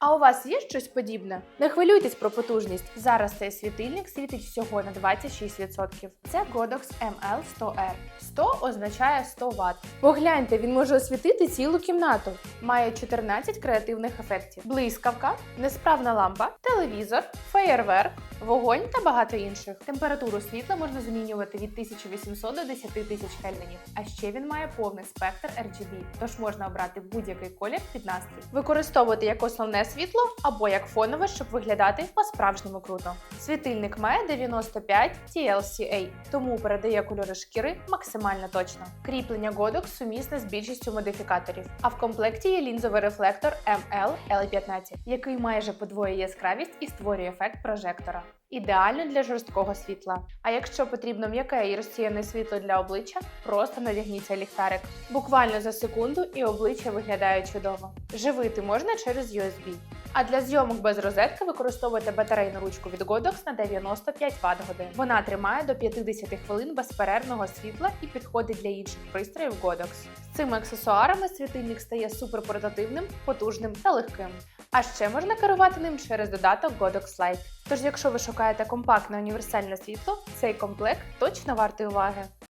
А у вас є щось подібне? Не хвилюйтесь про потужність. Зараз цей світильник світить всього на 26%. Це Godox ML100R. 100 означає 100 Вт. Погляньте, він може освітити цілу кімнату. Має 14 креативних ефектів: блискавка, несправна лампа, телевізор, феєрверк, вогонь та багато інших. Температуру світла можна змінювати від 1800 до 10 тисяч кельвінів. А ще він має повний спектр RGB, тож можна обрати будь-який колір під настрій. Використовувати як основне світло або як фонове, щоб виглядати по-справжньому круто. Світильник має 95 TLCA, тому передає кольори шкіри максимально точно. Кріплення Godox сумісне з більшістю модифікаторів. А в комплекті є лінзовий рефлектор ML L15, який майже подвоює яскравість і створює ефект прожектора. Ідеально для жорсткого світла. А якщо потрібно м'яке і розсіяне світло для обличчя, просто надягніться ліхтарик. Буквально за секунду і обличчя виглядає чудово. Живити можна через USB. А для зйомок без розетки використовуйте батарейну ручку від Godox на 95 Вт годин. Вона тримає до 50 хвилин безперервного світла і підходить для інших пристроїв Godox. З цими аксесуарами світильник стає суперпортативним, потужним та легким. А ще можна керувати ним через додаток Godox Lite. Тож, якщо ви шукаєте компактне універсальне світло, цей комплект точно вартий уваги.